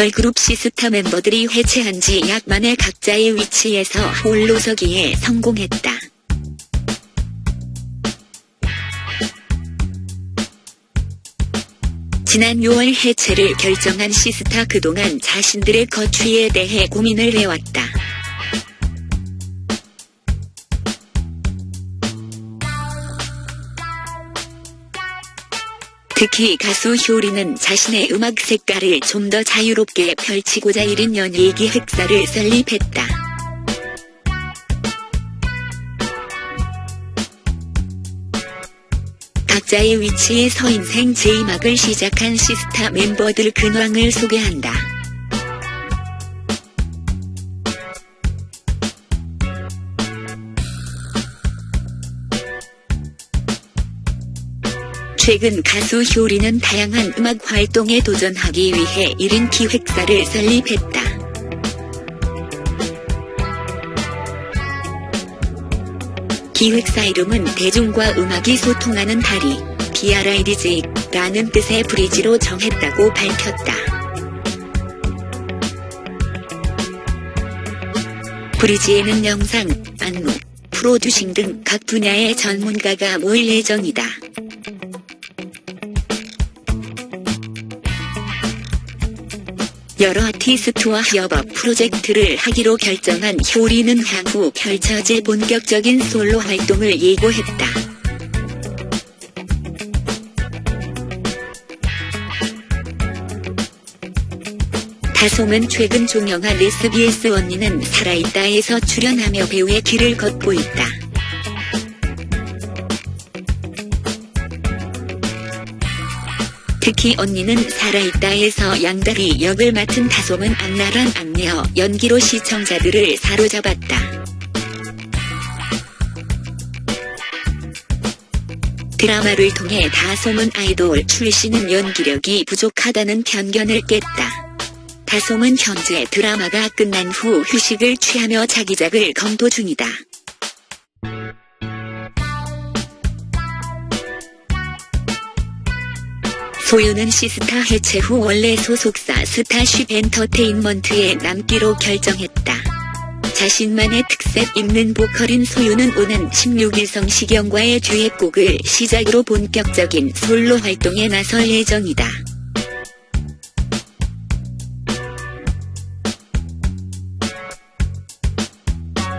걸그룹 시스타 멤버들이 해체한 지 약 만에 각자의 위치에서 홀로 서기에 성공했다. 지난 6월 해체를 결정한 시스타 그동안 자신들의 거취에 대해 고민을 해왔다. 특히 가수 효리는 자신의 음악 색깔을 좀 더 자유롭게 펼치고자 1인 연예기 획사를 설립했다. 각자의 위치에 서 인생 제2막을 시작한 시스타 멤버들 근황을 소개한다. 최근 가수 효리는 다양한 음악 활동에 도전하기 위해 1인 기획사를 설립했다. 기획사 이름은 대중과 음악이 소통하는 다리, BRIDJ라는 뜻의 브리지로 정했다고 밝혔다. 브리지에는 영상, 안무, 프로듀싱 등 각 분야의 전문가가 모일 예정이다. 여러 아티스트와 협업 프로젝트를 하기로 결정한 효리는 향후 펼쳐질 본격적인 솔로 활동을 예고했다. 다솜은 최근 종영한 SBS 언니는 살아있다에서 출연하며 배우의 길을 걷고 있다. 특히 언니는 살아있다에서 양다리 역을 맡은 다솜은 악랄한 악녀 연기로 시청자들을 사로잡았다. 드라마를 통해 다솜은 아이돌 출신은 연기력이 부족하다는 편견을 깼다. 다솜은 현재 드라마가 끝난 후 휴식을 취하며 자기작을 검토 중이다. 소유는 시스타 해체 후 원래 소속사 스타쉽 엔터테인먼트에 남기로 결정했다. 자신만의 특색 있는 보컬인 소유는 오는 16일 성시경과의 듀엣곡을 시작으로 본격적인 솔로 활동에 나설 예정이다.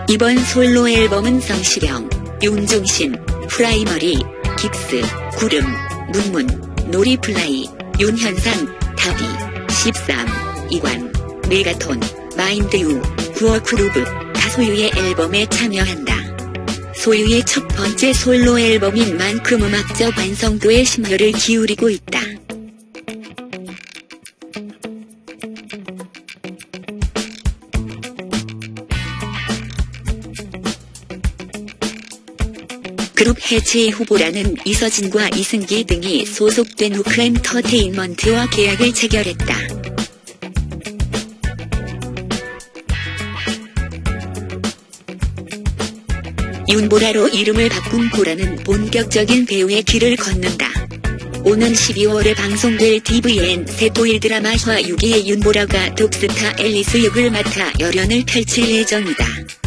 이번 솔로 앨범은 성시경, 윤종신, 프라이머리, 긱스, 구름, 문문, 놀이플라이, 윤현상, 다비, 13, 이관, 메가톤, 마인드유, 구어그루브, 가소유의 앨범에 참여한다. 소유의 첫 번째 솔로 앨범인 만큼 음악적 완성도에 심혈을 기울이고 있다. 그룹 해체 후보라는 이서진과 이승기 등이 소속된 우크엔터테인먼트와 계약을 체결했다. 윤보라로 이름을 바꾼 보라는 본격적인 배우의 길을 걷는다. 오는 12월에 방송될 TVN 세토일 드라마 화 6기의 윤보라가 독스타 앨리스 역을 맡아 열연을 펼칠 예정이다.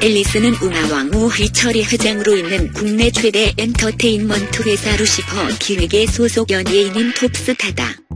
앨리스는 웅아왕 우휘철이 회장으로 있는 국내 최대 엔터테인먼트 회사 루시퍼 기획의 소속 연예인인 톱스타다.